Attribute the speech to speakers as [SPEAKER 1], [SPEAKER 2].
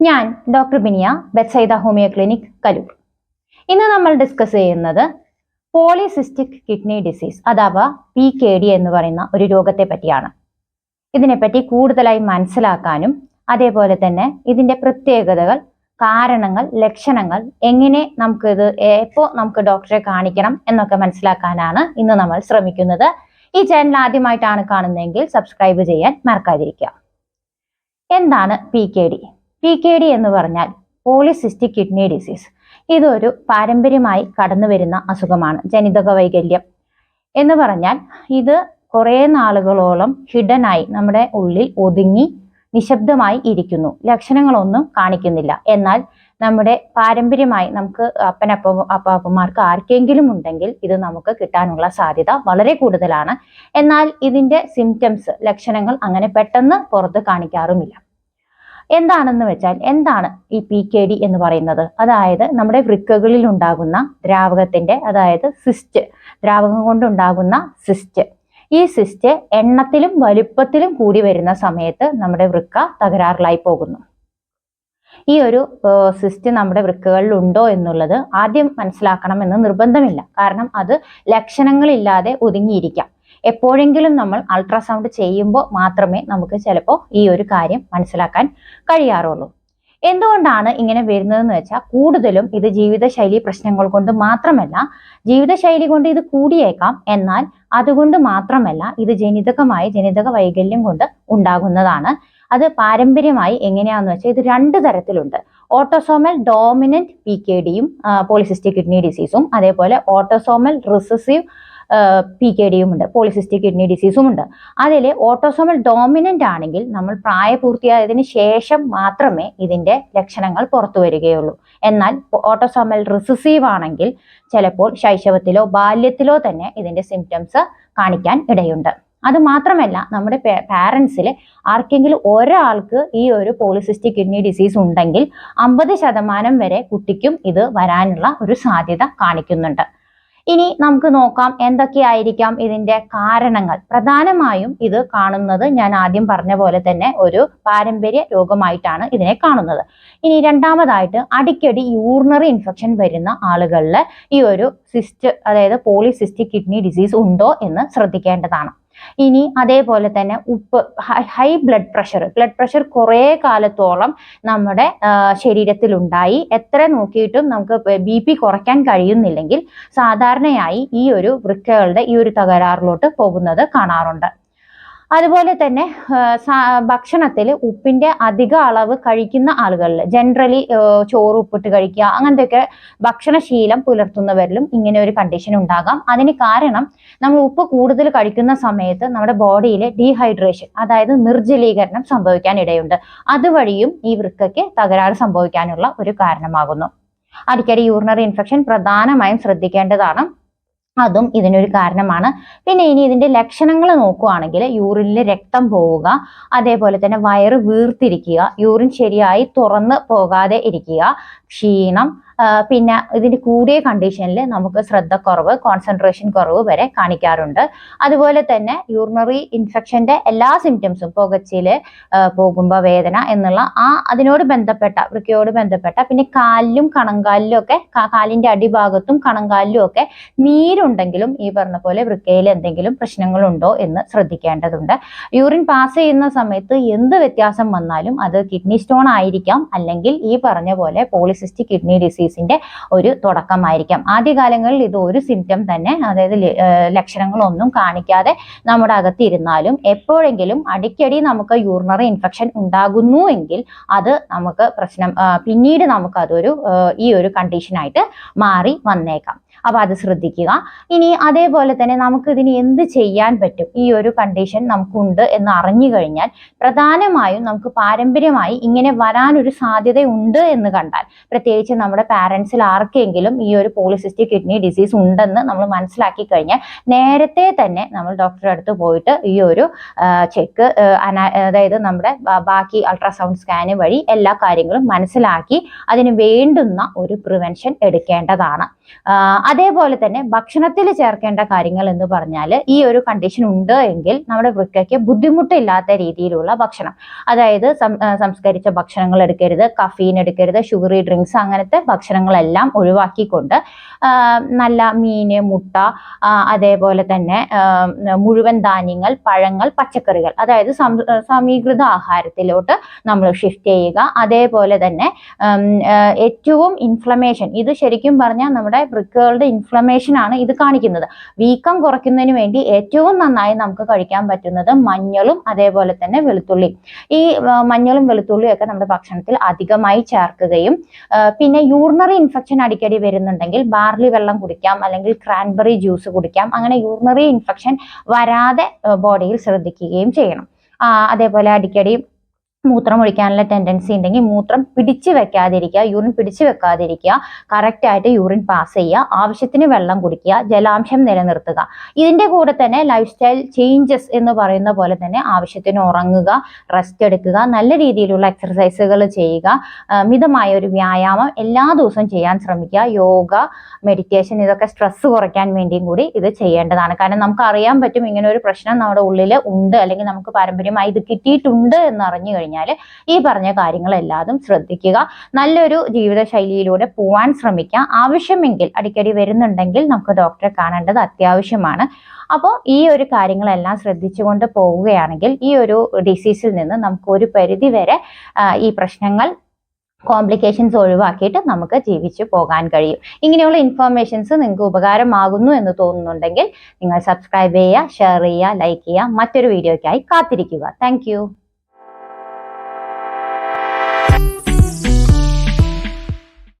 [SPEAKER 1] ഞാൻ doctor Biniya Bethsaida homeo clinic Kaloor ഇന്ന് നമ്മൾ ഡിസ്കസ് ചെയ്യുന്നത് പോളിസിസ്റ്റിക് കിഡ്നി ഡിസീസ് അഥവാ പി കെ ഡി എന്ന് പറയുന്ന ഒരു രോഗത്തെ പറ്റിയാണ്. ഇതിനെപ്പറ്റി കൂടുതലായി മനസ്സിലാക്കാനും അതേപോലെ തന്നെ ഇതിന്റെ പ്രത്യേകതകൾ കാരണങ്ങൾ ലക്ഷണങ്ങൾ എങ്ങനെ നമുക്ക് ഇത് എപ്പോൾ നമുക്ക് ഡോക്ടറെ കാണിക്കണം എന്നൊക്കെ മനസ്സിലാക്കാനാണ് ഇന്ന് നമ്മൾ ശ്രമിക്കുന്നത്. ഈ ചാനൽ ആദ്യമായിട്ടാണ് കാണുന്നതെങ്കിൽ സബ്സ്ക്രൈബ് ചെയ്യാൻ മറക്കാതിരിക്കുക. എന്താണ് P K D P K D എന്ന് പറഞ്ഞാൽ പോളിസിസ്റ്റിക് കിഡ്നി ഡിസീസ് ഇതൊരു പാരമ്പര്യമായി കടന്നു വരുന്ന അസുഖമാണ് ജനിതക വൈകല്യം. എന്ന് പറഞ്ഞാൽ ഇത് കുറേ നാളുകളോളം ഹിഡനായി നമ്മുടെ ഉള്ളിൽ ഒതുങ്ങി നിശബ്ദമായി ഇരിക്കുന്നു. ലക്ഷണങ്ങളൊന്നും കാണിക്കുന്നില്ല. എന്നാൽ നമ്മുടെ പാരമ്പര്യമായി നമുക്ക് അപ്പനപ്പ അപ്പാപ്പന്മാർക്ക് ആർക്കെങ്കിലും ഉണ്ടെങ്കിൽ ഇത് നമുക്ക് കിട്ടാനുള്ള സാധ്യത വളരെ കൂടുതലാണ്. എന്നാൽ ഇതിന്റെ സിംറ്റംസ് ലക്ഷണങ്ങൾ അങ്ങനെ പെട്ടെന്ന് പുറത്ത് കാണിക്കാറുമില്ല. എന്താണെന്ന് വെച്ചാൽ എന്താണ് ഈ പി കെ ഡി എന്ന് പറയുന്നത്? അതായത് നമ്മുടെ വൃക്കകളിൽ ഉണ്ടാകുന്ന ദ്രാവകത്തിന്റെ അതായത് സിസ്റ്റ് ദ്രാവകം കൊണ്ടുണ്ടാകുന്ന സിസ്റ്റ് ഈ സിസ്റ്റ് എണ്ണത്തിലും വലുപ്പത്തിലും കൂടി വരുന്ന സമയത്ത് നമ്മുടെ വൃക്ക തകരാറിലായി പോകുന്നു. ഈ ഒരു സിസ്റ്റ് നമ്മുടെ വൃക്കകളിൽ ഉണ്ടോ എന്നുള്ളത് ആദ്യം മനസ്സിലാക്കണമെന്ന് നിർബന്ധമില്ല. കാരണം അത് ലക്ഷണങ്ങളില്ലാതെ ഒതുങ്ങിയിരിക്കാം. എപ്പോഴെങ്കിലും നമ്മൾ അൾട്രാസൗണ്ട് ചെയ്യുമ്പോൾ മാത്രമേ നമുക്ക് ചിലപ്പോൾ ഈ ഒരു കാര്യം മനസ്സിലാക്കാൻ കഴിയാറുള്ളൂ. എന്തുകൊണ്ടാണ് ഇങ്ങനെ വരുന്നതെന്ന് വെച്ചാൽ കൂടുതലും ഇത് ജീവിതശൈലി പ്രശ്നങ്ങൾ കൊണ്ട് മാത്രമല്ല ജീവിതശൈലി കൊണ്ട് ഇത് കൂടിയേക്കാം. എന്നാൽ അതുകൊണ്ട് മാത്രമല്ല ഇത് ജനിതകമായി ജനിതക വൈകല്യം കൊണ്ട് ഉണ്ടാകുന്നതാണ്. അത് പാരമ്പര്യമായി എങ്ങനെയാണെന്ന് വെച്ചാൽ ഇത് രണ്ട് തരത്തിലുണ്ട്. ഓട്ടോസോമൽ ഡോമിനന്റ് പി കെ ഡിയും പോളിസിസ്റ്റിക് കിഡ്നി ഡിസീസും അതേപോലെ ഓട്ടോസോമൽ റിസസീവ് പി കെ ഡിയും ഉണ്ട് പോളിസിസ്റ്റിക് കിഡ്നി ഡിസീസും ഉണ്ട്. അതിൽ ഓട്ടോസോമൽ ഡോമിനന്റ് ആണെങ്കിൽ നമ്മൾ പ്രായപൂർത്തിയായതിന് ശേഷം മാത്രമേ ഇതിന്റെ ലക്ഷണങ്ങൾ പുറത്തു വരികയുള്ളൂ. എന്നാൽ ഓട്ടോസോമൽ റിസസീവ് ആണെങ്കിൽ ചിലപ്പോൾ ശൈശവത്തിലോ ബാല്യത്തിലോ തന്നെ ഇതിന്റെ സിംറ്റംസ് കാണിക്കാൻ ഇടയുണ്ട്. അത് മാത്രമല്ല നമ്മുടെ പാരൻസിൽ ആർക്കെങ്കിലും ഒരാൾക്ക് ഈ ഒരു പോളിസിസ്റ്റിക് കിഡ്നി ഡിസീസ് ഉണ്ടെങ്കിൽ അമ്പത് ശതമാനം വരെ കുട്ടിക്കും ഇത് വരാനുള്ള ഒരു സാധ്യത കാണിക്കുന്നുണ്ട്. ഇനി നമുക്ക് നോക്കാം എന്തൊക്കെയായിരിക്കാം ഇതിന്റെ കാരണങ്ങൾ. പ്രധാനമായും ഇത് കാണുന്നത് ഞാൻ ആദ്യം പറഞ്ഞ പോലെ തന്നെ ഒരു പാരമ്പര്യ രോഗമായിട്ടാണ് ഇതിനെ കാണുന്നത്. ഇനി രണ്ടാമതായിട്ട് അടിക്കടി യൂറിനറി ഇൻഫെക്ഷൻ വരുന്ന ആളുകളിൽ ഈ ഒരു സിസ്റ്റ് അതായത് പോളിസിസ്റ്റിക് കിഡ്നി ഡിസീസ് ഉണ്ടോ എന്ന് ശ്രദ്ധിക്കേണ്ടതാണ്. ഇനി അതേപോലെ തന്നെ ഉപ്പ് high blood pressure blood pressure കുറേ കാലത്തോളം നമ്മുടെ ശരീരത്തിൽ ഉണ്ടായി എത്ര നോക്കിയിട്ടും നമുക്ക് ബി പി കുറയ്ക്കാൻ കഴിയുന്നില്ലെങ്കിൽ സാധാരണയായി ഈ ഒരു വൃക്കകളുടെ ഈ ഒരു തകരാറിലോട്ട് പോകുന്നത് കാണാറുണ്ട്. അതുപോലെ തന്നെ ഭക്ഷണത്തിൽ ഉപ്പിന്റെ അധിക അളവ് കഴിക്കുന്ന ആളുകളിൽ ജനറലി ചോറ് ഉപ്പിട്ട് കഴിക്കുക അങ്ങനത്തെയൊക്കെ ഭക്ഷണശീലം പുലർത്തുന്നവരിലും ഇങ്ങനെ ഒരു കണ്ടീഷൻ ഉണ്ടാകാം. അതിന് കാരണം നമ്മൾ ഉപ്പ് കൂടുതൽ കഴിക്കുന്ന സമയത്ത് നമ്മുടെ ബോഡിയിലെ ഡീഹൈഡ്രേഷൻ അതായത് നിർജലീകരണം സംഭവിക്കാൻ ഇടയുണ്ട് അതുവഴിയും ഈ വൃക്കയ്ക്ക് തകരാറ് സംഭവിക്കാനുള്ള ഒരു കാരണമാകുന്നു. അടിക്കടി യൂറിനറി ഇൻഫെക്ഷൻ പ്രധാനമായും ശ്രദ്ധിക്കേണ്ടതാണ്. അതും ഇതിനൊരു കാരണമാണ്. പിന്നെ ഇനി ഇതിന്റെ ലക്ഷണങ്ങൾ നോക്കുകയാണെങ്കിൽ യൂറിനിൽ രക്തം പോവുക അതേപോലെ തന്നെ വയറ് വീർത്തിരിക്കുക യൂറിൻ ശരിയായി തുറന്ന് പോകാതെ ഇരിക്കുക ക്ഷീണം പിന്നെ ഇതിന്റെ കൂടിയ കണ്ടീഷനിൽ നമുക്ക് ശ്രദ്ധക്കുറവ് കോൺസെൻട്രേഷൻ കുറവ് വരെ കാണിക്കാറുണ്ട്. അതുപോലെ തന്നെ യൂറിനറി ഇൻഫെക്ഷന്റെ എല്ലാ സിംറ്റംസും പുകച്ചിൽ പോകുമ്പോൾ വേദന എന്നുള്ള ആ അതിനോട് ബന്ധപ്പെട്ട വൃക്കയോട് ബന്ധപ്പെട്ട പിന്നെ കാലിലും കണങ്കാലിലും ഒക്കെ കാലിന്റെ അടിഭാഗത്തും കണങ്കാലിലും ഒക്കെ നീരുണ്ടെങ്കിലും ഈ പറഞ്ഞ പോലെ വൃക്കയിൽ എന്തെങ്കിലും പ്രശ്നങ്ങളുണ്ടോ എന്ന് ശ്രദ്ധിക്കേണ്ടതുണ്ട്. യൂറിൻ പാസ് ചെയ്യുന്ന സമയത്ത് എന്ത് വ്യത്യാസം വന്നാലും അത് കിഡ്നി സ്റ്റോൺ ആയിരിക്കാം. അല്ലെങ്കിൽ ഈ പറഞ്ഞ പോലെ പോളിസിസ്റ്റിക് കിഡ്നി ഡിസീസ് ഡിസീസിന്റെ ഒരു തുടക്കമായിരിക്കാം. ആദ്യകാലങ്ങളിൽ ഇത് ഒരു സിംറ്റം തന്നെ അതായത് ലക്ഷണങ്ങളൊന്നും കാണിക്കാതെ നമ്മുടെ അകത്തിരുന്നാലും എപ്പോഴെങ്കിലും അടിക്കടി നമുക്ക് യൂറിനറി ഇൻഫെക്ഷൻ ഉണ്ടാകുന്നു എങ്കിൽ അത് നമുക്ക് പ്രശ്നം പിന്നീട് നമുക്ക് അതൊരു ഈ ഒരു കണ്ടീഷനായിട്ട് മാറി വന്നേക്കാം. അപ്പൊ അത് ശ്രദ്ധിക്കുക. ഇനി അതേപോലെ തന്നെ നമുക്ക് ഇതിന് എന്ത് ചെയ്യാൻ പറ്റും? ഈ ഒരു കണ്ടീഷൻ നമുക്കുണ്ട് എന്ന് അറിഞ്ഞു കഴിഞ്ഞാൽ പ്രധാനമായും നമുക്ക് പാരമ്പര്യമായി ഇങ്ങനെ വരാനൊരു സാധ്യതയുണ്ട് എന്ന് കണ്ടാൽ പ്രത്യേകിച്ച് നമ്മുടെ പാരൻസിൽ ആർക്കെങ്കിലും ഈ ഒരു പോളിസിസ്റ്റിക് കിഡ്നി ഡിസീസ് ഉണ്ടെന്ന് നമ്മൾ മനസ്സിലാക്കി കഴിഞ്ഞാൽ നേരത്തെ തന്നെ നമ്മൾ ഡോക്ടറെ അടുത്ത് പോയിട്ട് ഈ ഒരു ചെക്ക് അതായത് നമ്മുടെ ബാക്കി അൾട്രാസൗണ്ട് സ്കാന് വഴി എല്ലാ കാര്യങ്ങളും മനസ്സിലാക്കി അതിന് വേണ്ടുന്ന ഒരു പ്രിവെൻഷൻ എടുക്കേണ്ടതാണ്. അതേപോലെ തന്നെ ഭക്ഷണത്തിൽ ചേർക്കേണ്ട കാര്യങ്ങൾ എന്ന് പറഞ്ഞാൽ ഈ ഒരു കണ്ടീഷൻ ഉണ്ട് എങ്കിൽ നമ്മുടെ വൃക്കയ്ക്ക് ബുദ്ധിമുട്ടില്ലാത്ത രീതിയിലുള്ള ഭക്ഷണം അതായത് സംസ്കരിച്ച ഭക്ഷണങ്ങൾ എടുക്കരുത് കഫീൻ എടുക്കരുത് ഷുഗറി ഡ്രിങ്ക്സ് അങ്ങനത്തെ ഭക്ഷണങ്ങളെല്ലാം ഒഴിവാക്കിക്കൊണ്ട് നല്ല മീന് മുട്ട അതേപോലെ തന്നെ മുഴുവൻ ധാന്യങ്ങൾ പഴങ്ങൾ പച്ചക്കറികൾ അതായത് സമീകൃത ആഹാരത്തിലോട്ട് നമ്മൾ ഷിഫ്റ്റ് ചെയ്യുക. അതേപോലെ തന്നെ ഏറ്റവും ഇൻഫ്ലമേഷൻ ഇത് ശരിക്കും പറഞ്ഞാൽ നമ്മുടെ വൃക്കുകളുടെ ഇൻഫ്ലമേഷൻ ആണ് ഇത് കാണിക്കുന്നത്. വീക്കം കുറയ്ക്കുന്നതിന് വേണ്ടി ഏറ്റവും നന്നായി നമുക്ക് കഴിക്കാൻ പറ്റുന്നത് മഞ്ഞളും അതേപോലെ തന്നെ വെളുത്തുള്ളി ഈ മഞ്ഞളും വെളുത്തുള്ളിയും ഒക്കെ നമ്മുടെ ഭക്ഷണത്തിൽ അധികമായി ചേർക്കുകയും പിന്നെ പിന്നെ യൂറിനറി ഇൻഫെക്ഷൻ അടിക്കടി വരുന്നുണ്ടെങ്കിൽ ബാർലി വെള്ളം കുടിക്കാം അല്ലെങ്കിൽ ക്രാൻബെറി ജ്യൂസ് കുടിക്കാം. അങ്ങനെ യൂറിനറി ഇൻഫെക്ഷൻ വരാതെ ബോഡിയിൽ ശ്രദ്ധിക്കുകയും ചെയ്യണം. അതേപോലെ അടിക്കടി മൂത്രം ഒഴിക്കാനുള്ള ടെൻഡൻസി ഉണ്ടെങ്കിൽ മൂത്രം പിടിച്ചു വെക്കാതിരിക്കുക യൂറിൻ പിടിച്ചു വെക്കാതിരിക്കുക കറക്റ്റായിട്ട് യൂറിൻ പാസ് ചെയ്യുക ആവശ്യത്തിന് വെള്ളം കുടിക്കുക ജലാംശം നിലനിർത്തുക. ഇതിന്റെ കൂടെ തന്നെ ലൈഫ് സ്റ്റൈൽ ചേഞ്ചസ് എന്ന് പറയുന്ന പോലെ തന്നെ ആവശ്യത്തിന് ഉറങ്ങുക റെസ്റ്റ് എടുക്കുക നല്ല രീതിയിലുള്ള എക്സർസൈസുകൾ ചെയ്യുക മിതമായ ഒരു വ്യായാമം എല്ലാ ദിവസവും ചെയ്യാൻ ശ്രമിക്കുക യോഗ മെഡിറ്റേഷൻ ഇതൊക്കെ സ്ട്രെസ് കുറയ്ക്കാൻ വേണ്ടിയും കൂടി ഇത് ചെയ്യേണ്ടതാണ്. കാരണം നമുക്ക് അറിയാൻ പറ്റും ഇങ്ങനെ ഒരു പ്രശ്നം നമ്മുടെ ഉള്ളിൽ ഉണ്ട് അല്ലെങ്കിൽ നമുക്ക് പാരമ്പര്യമായി ഇത് കിട്ടിയിട്ടുണ്ട് എന്ന് അറിഞ്ഞു കഴിഞ്ഞാൽ ഈ പറഞ്ഞ കാര്യങ്ങളെല്ലാതും ശ്രദ്ധിക്കുക. നല്ലൊരു ജീവിതശൈലിയിലൂടെ പോവാൻ ശ്രമിക്കുക ആവശ്യമെങ്കിൽ അടിക്കടി വരുന്നുണ്ടെങ്കിൽ നമുക്ക് ഡോക്ടറെ കാണേണ്ടത് അത്യാവശ്യമാണ്. അപ്പോൾ ഈ ഒരു കാര്യങ്ങളെല്ലാം ശ്രദ്ധിച്ചുകൊണ്ട് പോവുകയാണെങ്കിൽ ഈ ഒരു ഡിസീസിൽ നിന്ന് നമുക്ക് ഒരു പരിധി വരെ ഈ പ്രശ്നങ്ങൾ കോംപ്ലിക്കേഷൻസ് ഒഴിവാക്കിയിട്ട് നമുക്ക് ജീവിച്ചു പോകാൻ കഴിയും. ഇങ്ങനെയുള്ള ഇൻഫർമേഷൻസ് നിങ്ങൾക്ക് ഉപകാരമാകുന്നു എന്ന് തോന്നുന്നുണ്ടെങ്കിൽ നിങ്ങൾ സബ്സ്ക്രൈബ് ചെയ്യുക ഷെയർ ചെയ്യുക ലൈക്ക് ചെയ്യുക. മറ്റൊരു വീഡിയോയ്ക്കായി കാത്തിരിക്കുക. താങ്ക്